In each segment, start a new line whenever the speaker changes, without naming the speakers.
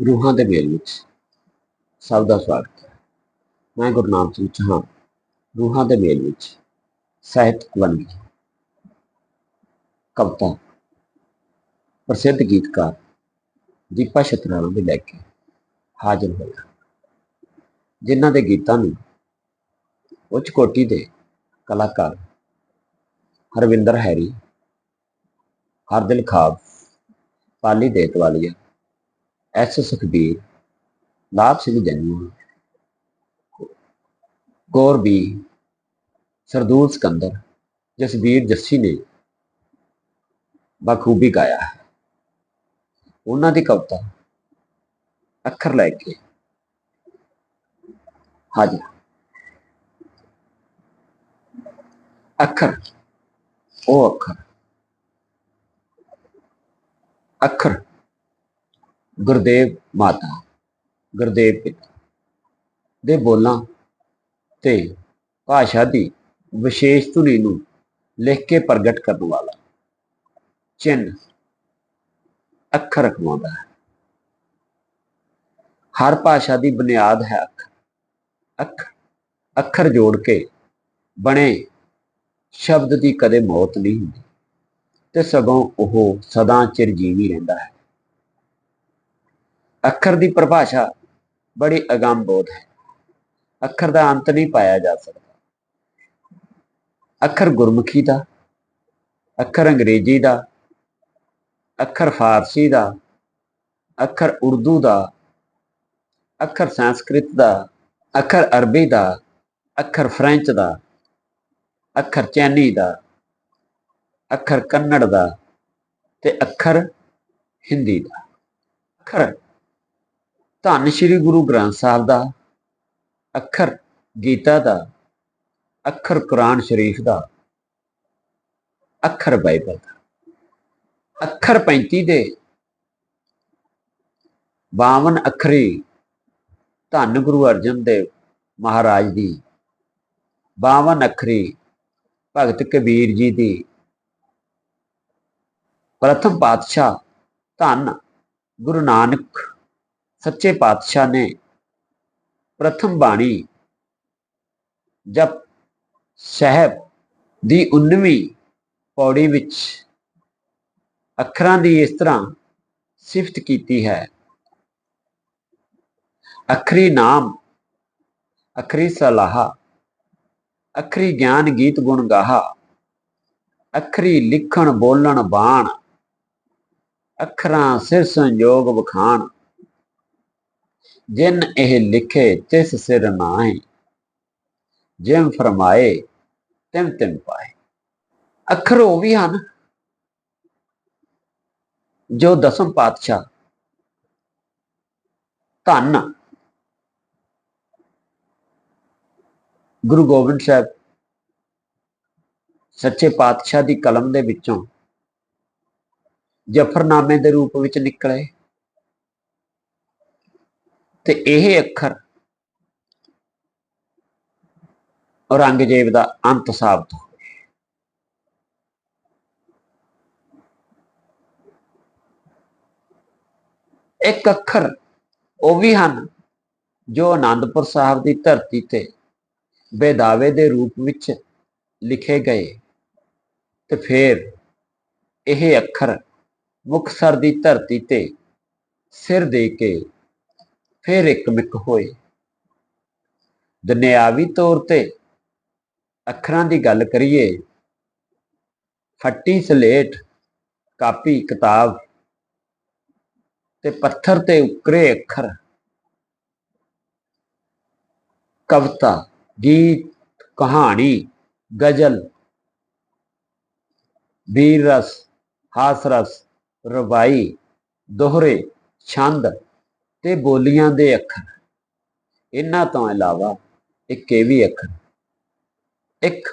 ਰੂਹਾਂ ਦੇ ਮੇਲ ਵਿੱਚ। ਸਭ ਦਾ ਸਵਾਗਤ ਹੈ। ਮੈਂ ਗੁਰਨਾਮ ਸਿੰਘ ਚੌਹਾਨ, ਰੂਹਾਂ ਦੇ ਮੇਲ ਵਿੱਚ ਸਾਹਿਤ ਵੰਨਗੀ, ਕਵਿਤਾ, ਪ੍ਰਸਿੱਧ ਗੀਤਕਾਰ ਦੀਪਾ ਸ਼ਤਰਾਣਾ ਦੇ ਲੈ ਕੇ ਹਾਜ਼ਰ ਹੋਇਆ। ਜਿਨ੍ਹਾਂ ਦੇ ਗੀਤਾਂ ਨੂੰ ਉੱਚ ਕੋਟੀ ਦੇ ਕਲਾਕਾਰ ਹਰਵਿੰਦਰ ਹੈਰੀ, ਹਰਦਿਲ ਖਾਬ, ਪਾਲੀ ਦੇਤਵਾਲੀਆ ਐਸ ਸੁਖਬੀਰ, ਲਾਭ ਸਿੰਘ ਜੰਨੂ ਗੌਰ ਵੀ ਸਰਦੂਲ ਸਕੰਦਰ, ਜਸਬੀਰ ਜੱਸੀ ਨੇ ਬਖੂਬੀ ਗਾਇਆ ਹੈ। ਉਹਨਾਂ ਦੀ ਕਵਿਤਾ ਅੱਖਰ ਲੈ ਕੇ ਹਾਜ਼ਰ ਅੱਖਰ, ਉਹ ਅੱਖਰ ਅੱਖਰ ਗੁਰਦੇਵ ਮਾਤਾ, ਗੁਰਦੇਵ ਪਿਤਾ ਦੇ ਬੋਲਾਂ ਤੇ ਭਾਸ਼ਾ ਦੀ ਵਿਸ਼ੇਸ਼ ਧੁਨੀ ਨੂੰ ਲਿਖ ਕੇ ਪ੍ਰਗਟ ਕਰਨ ਵਾਲਾ ਚਿੰਨ ਅੱਖਰ ਰਖਵਾਉਂਦਾ ਹੈ। ਹਰ ਭਾਸ਼ਾ ਦੀ ਬੁਨਿਆਦ ਹੈ ਅੱਖ। ਅੱਖ, ਅੱਖਰ ਜੋੜ ਕੇ ਬਣੇ ਸ਼ਬਦ ਦੀ ਕਦੇ ਮੌਤ ਨਹੀਂ ਹੁੰਦੀ ਤੇ ਸਗੋਂ ਉਹ ਸਦਾ ਚਿਰ ਜੀਵੀ ਰਹਿੰਦਾ ਹੈ। ਅੱਖਰ ਦੀ ਪਰਿਭਾਸ਼ਾ ਬੜੀ ਅਗੰਬੋਧ ਹੈ। ਅੱਖਰ ਦਾ ਅੰਤ ਨਹੀਂ ਪਾਇਆ ਜਾ ਸਕਦਾ। ਅੱਖਰ ਗੁਰਮੁਖੀ ਦਾ, ਅੱਖਰ ਅੰਗਰੇਜ਼ੀ ਦਾ, ਅੱਖਰ ਫਾਰਸੀ ਦਾ, ਅੱਖਰ ਉਰਦੂ ਦਾ, ਅੱਖਰ ਸੰਸਕ੍ਰਿਤ ਦਾ, ਅੱਖਰ ਅਰਬੀ ਦਾ, ਅੱਖਰ ਫ੍ਰੈਂਚ ਦਾ, ਅੱਖਰ ਚੈਨੀ ਦਾ, ਅੱਖਰ ਕੰਨੜ ਦਾ ਤੇ ਅੱਖਰ ਹਿੰਦੀ ਦਾ। ਅੱਖਰ ਧੰਨ ਸ਼੍ਰੀ ਗੁਰੂ ਗ੍ਰੰਥ ਸਾਹਿਬ ਦਾ, ਅੱਖਰ ਗੀਤਾ ਦਾ, ਅੱਖਰ ਕੁਰਾਨ ਸ਼ਰੀਫ ਦਾ, ਅੱਖਰ ਬਾਈਬਲ ਦਾ। ਅੱਖਰ 35 ਦੇ 52 ਅੱਖਰੀ ਧੰਨ ਗੁਰੂ ਅਰਜਨ ਦੇਵ ਮਹਾਰਾਜ ਦੀ 52 ਅੱਖਰੀ ਭਗਤ ਕਬੀਰ ਜੀ ਦੀ, ਪ੍ਰਥਮ ਪਾਤਸ਼ਾਹ ਧੰਨ ਗੁਰੂ ਨਾਨਕ ਸੱਚੇ ਪਾਤਸ਼ਾਹ ਨੇ ਪ੍ਰਥਮ ਬਾਣੀ ਜਪ ਸਾਹਿਬ ਦੀ 19ਵੀਂ ਪੌੜੀ ਵਿੱਚ ਅੱਖਰਾਂ ਦੀ ਇਸ ਤਰ੍ਹਾਂ ਸਿਫਤ ਕੀਤੀ ਹੈ। ਅਖਰੀ ਨਾਮ, ਅਖਰੀ ਸਲਾਹ, ਅਖਰੀ ਗਿਆਨ ਗੀਤ ਗੁਣ ਗਾਹਾ, ਅਖਰੀ ਲਿਖਣ ਬੋਲਣ ਬਾਣ, ਅੱਖਰਾਂ ਸਿਰ ਸੰਯੋਗ ਵਖਾਣ ਜਿਨ ਇਹ ਲਿਖੇ ਤਿਸ ਸਿਰ ਨਾਏ ਜਿਮ ਫਰਮਾਏ ਤਿਮ ਤਿਮ ਪਾਏ ਅੱਖਰ ਉਹ ਵੀ ਹਨ ਜੋ ਦਸਮ ਪਾਤਸ਼ਾਹ ਧੰਨ ਗੁਰੂ ਗੋਬਿੰਦ ਸਾਹਿਬ ਸੱਚੇ ਪਾਤਸ਼ਾਹ ਦੀ ਕਲਮ ਦੇ ਵਿੱਚੋਂ ਜਫਰਨਾਮੇ ਦੇ ਰੂਪ ਵਿੱਚ ਨਿਕਲੇ। ਤੇ ਇਹ ਅੱਖਰ ਔਰੰਗਜ਼ੇਬ ਦਾ ਅੰਤ ਸਾਬਤ ਹੋਏ ਇੱਕ ਅੱਖਰ ਉਹ ਵੀ ਹਨ ਜੋ ਆਨੰਦਪੁਰ ਸਾਹਿਬ ਦੀ ਧਰਤੀ ਤੇ ਬੇਦਾਵੇ ਦੇ ਰੂਪ ਵਿੱਚ ਲਿਖੇ ਗਏ ਤੇ ਫਿਰ ਇਹ ਅੱਖਰ ਮੁਕਤਸਰ ਦੀ ਧਰਤੀ ਤੇ ਸਿਰ ਦੇ ਕੇ ਫਿਰ ਇੱਕ ਮਿੱਕ ਹੋਏ ਦੁਨਿਆਵੀ ਤੌਰ ਤੇ ਅੱਖਰਾਂ ਦੀ ਗੱਲ ਕਰੀਏ, ਫੱਟੀ ਸਲੇਟ, ਕਾਪੀ, ਕਿਤਾਬ ਤੇ ਪੱਥਰ ਤੇ ਉਕਰੇ ਅੱਖਰ, ਕਵਿਤਾ, ਗੀਤ, ਕਹਾਣੀ, ਗਜ਼ਲ ਵੀਰ ਰਸ ਹਾਸ ਰਸ ਰਵਾਈ, ਦੋਹਰੇ, ਛੰਦ ਤੇ ਬੋਲੀਆਂ ਦੇ ਅੱਖਰ। ਇਹਨਾਂ ਤੋਂ ਇਲਾਵਾ ਇੱਕ ਇਹ ਵੀ ਅੱਖਰ, ਇੱਕ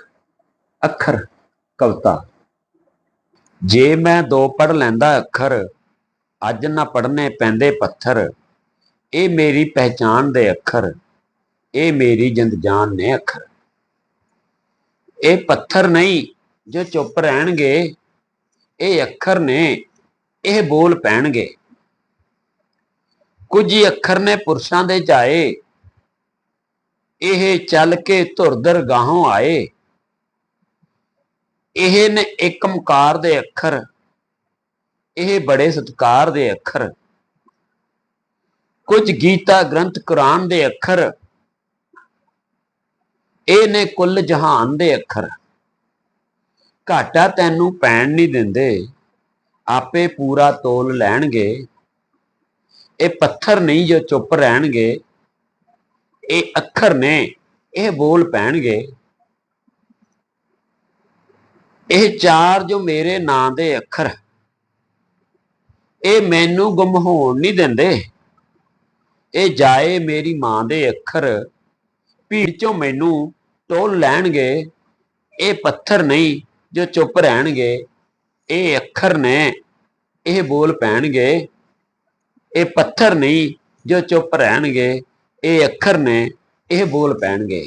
ਅੱਖਰ ਕਵਿਤਾ। ਜੇ ਮੈਂ ਦੋ ਪੜ ਲੈਂਦਾ ਅੱਖਰ, ਅੱਜ ਨਾ ਪੜਨੇ ਪੈਂਦੇ ਪੱਥਰ। ਇਹ ਮੇਰੀ ਪਹਿਚਾਨ ਦੇ ਅੱਖਰ, ਇਹ ਮੇਰੀ ਜਿੰਦ ਜਾਨ ਨੇ ਅੱਖਰ। ਇਹ ਪੱਥਰ ਨਹੀਂ ਜੋ ਚੁੱਪ ਰਹਿਣਗੇ, ਇਹ ਅੱਖਰ ਨੇ, ਇਹ ਬੋਲ ਪੈਣਗੇ। ਕੁਝ ਹੀ ਅੱਖਰ ਨੇ ਪੁਰਸ਼ਾਂ ਦੇ ਜਾਏ। ਇਹ ਚੱਲ ਕੇ ਧੁਰਦਰ ਗਾਹੋਂ ਆਏ। ਇਹ ਨੇ ਇੱਕ ਦੇ ਅੱਖਰ, ਇਹ ਬੜੇ ਸਤਕਾਰ ਦੇ ਅੱਖਰ। ਕੁਝ ਗੀਤਾ ਗ੍ਰੰਥ ਕੁਰਾਨ ਦੇ ਅੱਖਰ, ਇਹ ਨੇ ਕੁੱਲ ਜਹਾਨ ਦੇ ਅੱਖਰ। ਘਾਟਾ ਤੈਨੂੰ ਪੈਣ ਨਹੀਂ ਦਿੰਦੇ, ਆਪੇ ਪੂਰਾ ਤੋਲ ਲੈਣਗੇ। ਇਹ ਪੱਥਰ ਨਹੀਂ ਜੋ ਚੁੱਪ ਰਹਿਣਗੇ, ਇਹ ਅੱਖਰ ਨੇ, ਇਹ ਬੋਲ ਪੈਣਗੇ। ਇਹ ਚਾਰ ਜੋ ਮੇਰੇ ਨਾਂ ਦੇ ਅੱਖਰ, ਇਹ ਮੈਨੂੰ ਗੁੰਮ ਹੋਣ ਨਹੀਂ ਦਿੰਦੇ। ਇਹ ਜਾਏ ਮੇਰੀ ਮਾਂ ਦੇ ਅੱਖਰ, ਭੀੜ ਚੋਂ ਮੈਨੂੰ ਟੋਲ ਲੈਣਗੇ। ਇਹ ਪੱਥਰ ਨਹੀਂ ਜੋ ਚੁੱਪ ਰਹਿਣਗੇ, ਇਹ ਅੱਖਰ ਨੇ, ਇਹ ਬੋਲ ਪੈਣਗੇ। ਇਹ ਪੱਥਰ ਨਹੀਂ ਜੋ ਚੁੱਪ ਰਹਿਣਗੇ ਇਹ ਅੱਖਰ ਨੇ ਇਹ ਬੋਲ ਪੈਣਗੇ।